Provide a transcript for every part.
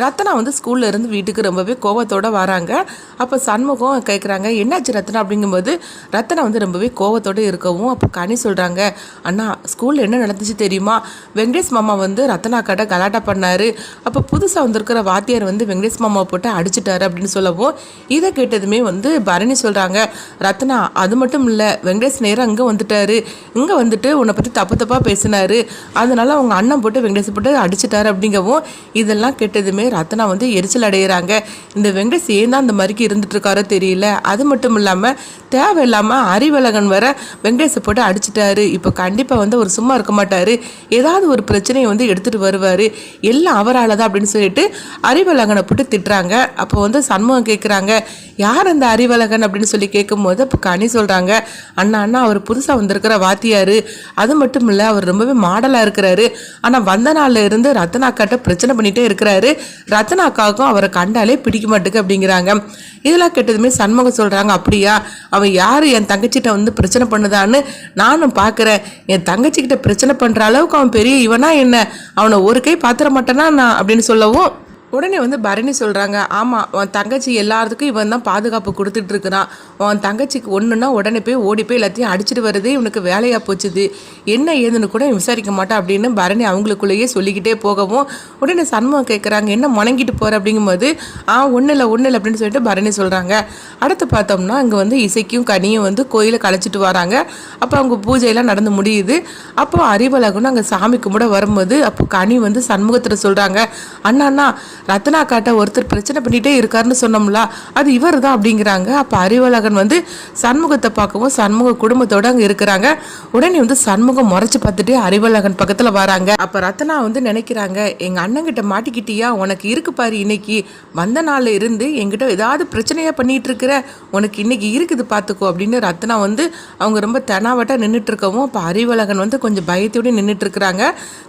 ரத்னா வந்து ஸ்கூல்ல இருந்து வீட்டுக்கு ரொம்பவே கோவத்தோடு வராங்க. அப்போ சண்முகம் கேட்குறாங்க என்னாச்சு ரத்னா? அப்படிங்கும்போது ரத்னா வந்து ரொம்பவே கோவத்தோடு இருக்கவும் அப்போ கனி சொல்கிறாங்க அண்ணா ஸ்கூலில் என்ன நடந்துச்சு தெரியுமா? வெங்கடேஷ் மாமா வந்து ரத்னா கடை கலாட்டா பண்ணாரு. அப்போ புதுசாக வந்திருக்கிற வாத்தியார் வந்து வெங்கடேஷ் மாமா போட்டு அடிச்சிட்டாரு அப்படின்னு சொல்லவும் இதை கேட்டதுமே வந்து பரணி சொல்கிறாங்க ரத்னா அது மட்டும் இல்லை வெங்கடேஷ் நேரம் இங்கே வந்துட்டாரு. இங்கே வந்துட்டு உன்னை பற்றி தப்பு தப்பாக பேசினாரு. அதனால அவங்க அண்ணன் போட்டு வெங்கடேஷ் போட்டு அடிச்சிட்டாரு அப்படிங்கவும் இதெல்லாம் கேட்டதுமே ரத்னா வந்து எரிச்சல் அடைகிறாங்க இந்த வெங்கடேஷ் ஏன் தான் இந்த மாதிரிக்கு இருந்துட்டுருக்காரோ தெரியல. அது மட்டும் இல்லாமல் தேவையில்லாமல் அறிவழகன் வர வெங்கடேஷை போட்டு அடிச்சிட்டாரு. இப்போ கண்டிப்பாக வந்து அவர் சும்மா இருக்க மாட்டார். ஏதாவது ஒரு பிரச்சனையை வந்து எடுத்துகிட்டு வருவார். எல்லாம் அவரால் தான் அப்படின்னு சொல்லிட்டு அறிவழகனை போட்டு திட்டுறாங்க. அப்போ வந்து சண்முகம் கேட்குறாங்க யார் அந்த அறிவழகன் அப்படின்னு சொல்லி கேட்கும்போது அப்போ கனி சொல்கிறாங்க அண்ணா அண்ணா அவர் புதுசாக வந்திருக்கிற வாத்தியார். அது மட்டும் இல்லை அவர் ரொம்பவே மாடலாக இருக்கிறாரு. ஆனால் வந்த நாளில் இருந்து ரத்னாக்காட்ட பிரச்சனை பண்ணிகிட்டே இருக்கிறாரு. ரத்னாக்காவுக்கும் அவரை கண்டாலே பிடிக்க மாட்டுக்கு அப்படிங்கிறாங்க. இதெல்லாம் கெட்டதுமே சண்முகம் சொல்கிறாங்க அப்படியா? அவன் யார்? என் தங்கச்சிட்ட வந்து பிரச்சனை பண்ணுதான்னு நானும் பார்க்குறேன் என் தங்கச்சிக்கிட்ட பிரச்சனை பண்ணுற அளவுக்கு அவன் பெரிய இவனா என்ன? அவனை ஒரு கை பாத்திர மாட்டேனா நான்? அப்படின்னு சொல்லவும் உடனே வந்து பரணி சொல்கிறாங்க ஆமாம் உன் தங்கச்சி எல்லாத்துக்கும் இவன் தான் பாதுகாப்பு கொடுத்துட்டு இருக்கிறான். உன் தங்கச்சிக்கு ஒன்றுனா உடனே போய் ஓடி போய் எல்லாத்தையும் அடிச்சிட்டு வரதே இவனுக்கு வேலையாக போச்சுது. என்ன ஏதுன்னு கூட விசாரிக்க மாட்டான் அப்படின்னு பரணி அவங்களுக்குள்ளேயே சொல்லிக்கிட்டே போகவும் உடனே சண்முகம் கேட்குறாங்க என்ன முணங்கிட்டு போகிற அப்படிங்கும்போது ஆ ஒன்றும் இல்லை ஒன்றும் இல்லை அப்படின்னு சொல்லிட்டு பரணி சொல்கிறாங்க அடுத்து பார்த்தோம்னா அங்கே வந்து இசைக்கும் கனியும் வந்து கோயிலை கழிச்சிட்டு வராங்க. அப்போ அவங்க பூஜையெல்லாம் நடந்து முடியுது. அப்போ அறிவழகனும் அங்கே சாமி கும்பிட வரும்போது அப்போ கனி வந்து சண்முகத்தில் சொல்கிறாங்க அண்ணா அண்ணா ரத்னா காட்ட ஒருத்தர் பிரச்சனை பண்ணிகிட்டே இருக்காருன்னு சொன்னோம்ல அது இவர் தான் அப்படிங்கிறாங்க. அப்போ அறிவழகன் வந்து சண்முகத்தை பார்க்கவும் சண்முக குடும்பத்தோடு அங்கே இருக்கிறாங்க. உடனே வந்து சண்முகம் முறைச்சி பார்த்துட்டு அறிவழகன் பக்கத்தில் வராங்க. அப்போ ரத்னா வந்து நினைக்கிறாங்க எங்கள் அண்ணங்கிட்ட மாட்டிக்கிட்டியா? உனக்கு இருக்கு பாரு இன்னைக்கு. வந்த நாளில் இருந்து எங்கிட்ட ஏதாவது பிரச்சனையாக பண்ணிகிட்டு இருக்கிற உனக்கு இன்னைக்கு இருக்குது பார்த்துக்கோ அப்படின்னு ரத்னா வந்து அவங்க ரொம்ப தெனாவட்டாக நின்றுட்டு இருக்கவும் அப்போ அறிவழகன் வந்து கொஞ்சம் பயத்தோடு நின்றுட்டு இருக்கிறாங்க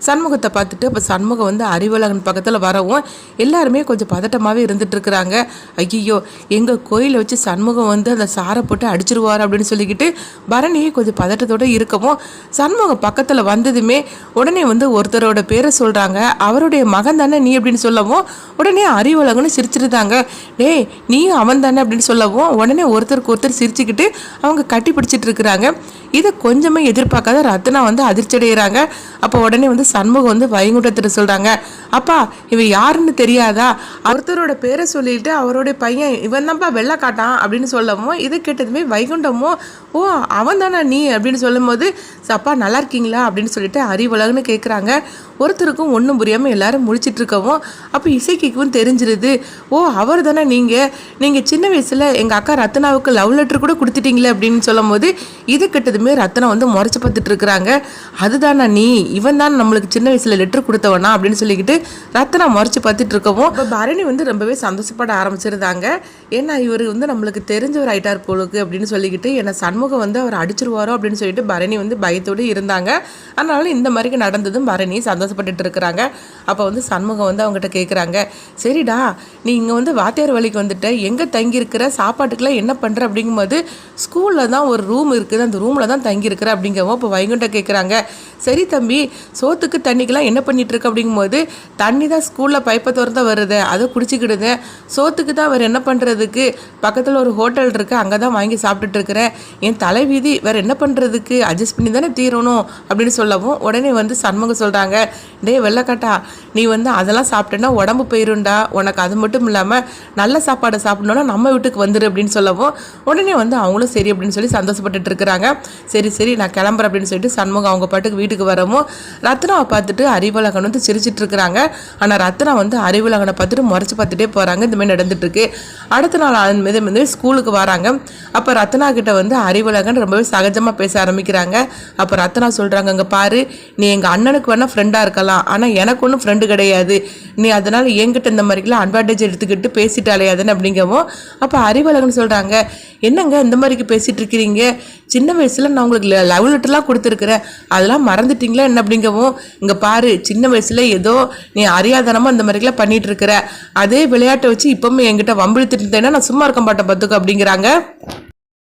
சண்முகத்தை பார்த்துட்டு அப்போ சண்முகம் வந்து அறிவழகன் பக்கத்தில் வரவும் எல்லாருமே கொஞ்சம் பதட்டமாகவே இருந்துட்டு இருக்கிறாங்க ஐயோ எங்கள் கோயிலை வச்சு சண்முகம் வந்து அந்த சாரை போட்டு அடிச்சிருவார் அப்படின்னு சொல்லிக்கிட்டு பரணியை கொஞ்சம் பதட்டத்தோடு இருக்கவும் சண்முகம் பக்கத்தில் வந்ததுமே உடனே வந்து ஒருத்தரோட பேரை சொல்கிறாங்க அவருடைய மகன் தானே நீ அப்படின்னு சொல்லவும் உடனே அறிவழகன்னு சிரிச்சிருந்தாங்க. டேய் நீயும் அவன் தானே அப்படின்னு சொல்லவும் உடனே ஒருத்தருக்கு ஒருத்தர் சிரிச்சுக்கிட்டு அவங்க கட்டி பிடிச்சிட்டு இருக்கிறாங்க இதை கொஞ்சமே எதிர்பார்க்காத ரத்னா வந்து அதிர்ச்சி அடைகிறாங்க அப்போ உடனே வந்து சண்முகம் வந்து வைகுண்டத்திட்ட சொல்கிறாங்க அப்பா இவன் யாருன்னு தெரியாதா? ஒருத்தரோட பேரை சொல்லிட்டு அவருடைய பையன் இவன் தான்ப்பா வெள்ளை காட்டான் அப்படின்னு சொல்லவும் இதை கேட்டதுமே வைகுண்டமும் ஓ அவன் தானே நீ? அப்படின்னு சொல்லும்போது அப்பா நல்லா இருக்கீங்களா? அப்படின்னு சொல்லிட்டு அறிவுலகன்னு கேட்குறாங்க ஒருத்தருக்கும் ஒன்றும் புரியாமல் எல்லாரும் முடிச்சிட்டு இருக்கவும் அப்போ இசைக்கும் தெரிஞ்சிருது. ஓ அவர் தானே நீங்கள் நீங்கள் சின்ன வயசில் எங்கள் அக்கா ரத்னாவுக்கு லவ் லெட்டர் கூட கொடுத்துட்டீங்களே அப்படின்னு சொல்லும்போது இதை இது ரத்தனை வந்து முறைச்சி பார்த்துட்டு இருக்கிறாங்க. அதுதானா நீ? இவன் தான் நம்மளுக்கு சின்ன வயசில் லெட்டர் கொடுத்தவனா அப்படின்னு சொல்லிக்கிட்டு ரத்தனை முறைச்சி பார்த்துட்டு இருக்கவும் இப்போ பரணி வந்து ரொம்பவே சந்தோஷப்பட ஆரம்பிச்சிருந்தாங்க. ஏன்னா இவர் வந்து நம்மளுக்கு தெரிஞ்சவர் ஆயிட்டார் போலுக்கு அப்படின்னு சொல்லிக்கிட்டு என்னை சண்முகம் வந்து அவர் அடிச்சிருவாரோ அப்படின்னு சொல்லிட்டு பரணி வந்து பயத்தோடு இருந்தாங்க. அதனால இந்த மாதிரி நடந்ததும் பரணி சந்தோஷப்பட்டுட்டு இருக்கிறாங்க. அப்போ வந்து சண்முகம் வந்து அவங்ககிட்ட கேட்குறாங்க சரிடா நீ இங்கே வந்து வாத்தியார் வழிக்கு வந்துட்ட. எங்கே தங்கியிருக்கிற? சாப்பாட்டுக்கெல்லாம் என்ன பண்ணுற அப்படிங்கும்போது ஸ்கூலில் தான் ஒரு ரூம் இருக்குது. அந்த ரூமில் தான் தங்கியிருக்கிற அப்படிங்கவும் இப்போ வைகுண்ட கேட்குறாங்க சரி தம்பி சோத்துக்கு தண்ணிக்கெல்லாம் என்ன பண்ணிகிட்ருக்கு அப்படிங்கும்போது தண்ணி தான் ஸ்கூலில் பைப்பை திறந்து வருது அதை குடிச்சிக்கிடுது சோத்துக்கு தான் வேறு என்ன பண்ணுறதுக்கு பக்கத்தில் ஒரு ஹோட்டல் இருக்குது அங்கே தான் வாங்கி சாப்பிட்டுட்ருக்குறேன் என் தலைவீதி வேறு என்ன பண்ணுறதுக்கு அட்ஜஸ்ட் பண்ணி தானே தீரணும் அப்படின்னு சொல்லவும் உடனே வந்து சண்முகம் சொல்கிறாங்க டேய் வெள்ளைக்காட்டா நீ வந்து அதெல்லாம் சாப்பிட்டேன்னா உடம்பு போயிருண்டா உனக்கு அது மட்டும் இல்லாமல் நல்ல சாப்பாடை சாப்பிடணுன்னா நம்ம வீட்டுக்கு வந்துடு அப்படின்னு சொல்லவும் உடனே வந்து அவங்களும் சரி அப்படின்னு சொல்லி சந்தோஷப்பட்டுட்டு இருக்கிறாங்க. சரி சரி நான் கிளம்புறேன் அப்படின்னு சொல்லிட்டு சண்முகம் அவங்க பாட்டுக்கு வீட்டுக்கு வரவும் ரத்னாவை பார்த்துட்டு அறிவழகன் வந்து சிரிச்சிட்டு இருக்கிறாங்க. ஆனால் ரத்னா வந்து அறிவழகனை பார்த்துட்டு முறைச்சி பார்த்துட்டே போகிறாங்க இந்த மாதிரி நடந்துட்டு இருக்கு. அடுத்த நாள் அதன் மீது வந்து ஸ்கூலுக்கு வராங்க. அப்போ ரத்னா கிட்ட வந்து அறிவழகன் ரொம்பவே சகஜமாக பேச ஆரம்பிக்கிறாங்க. அப்போ ரத்னா சொல்கிறாங்க அங்கே பாரு நீ எங்கள் அண்ணனுக்கு வேணால் ஃப்ரெண்டாக இருக்கலாம். ஆனால் எனக்கு ஒன்றும் ஃப்ரெண்டு கிடையாது. நீ அதனால் என்கிட்ட இந்த மாதிரிலாம் அட்வான்டேஜ் எடுத்துக்கிட்டு பேசிட்டு அலையாதுன்னு அப்படிங்கவும் அப்போ அறிவழகன் சொல்கிறாங்க என்னங்க இந்த மாதிரிக்கு பேசிகிட்டு இருக்கிறீங்க? சின்ன வயசில் நான் உங்களுக்கு லவ் லெட்டர்லாம் கொடுத்துருக்குறேன். அதெல்லாம் மறந்துட்டீங்களா என்ன அப்படிங்கவும் இங்கே பாரு சின்ன வயசில் ஏதோ நீ அறியாதனமாக இந்த மாதிரிலாம் பண்ணிட்டு இருக்கிற அதே விளையாட்டை வச்சு இப்பவுமே என்கிட்ட வம்பிழுத்துட்டு இருந்தேன்னா நான் சும்மா இருக்க மாட்டேன் பார்த்துக்கோ அப்படிங்கிறாங்க.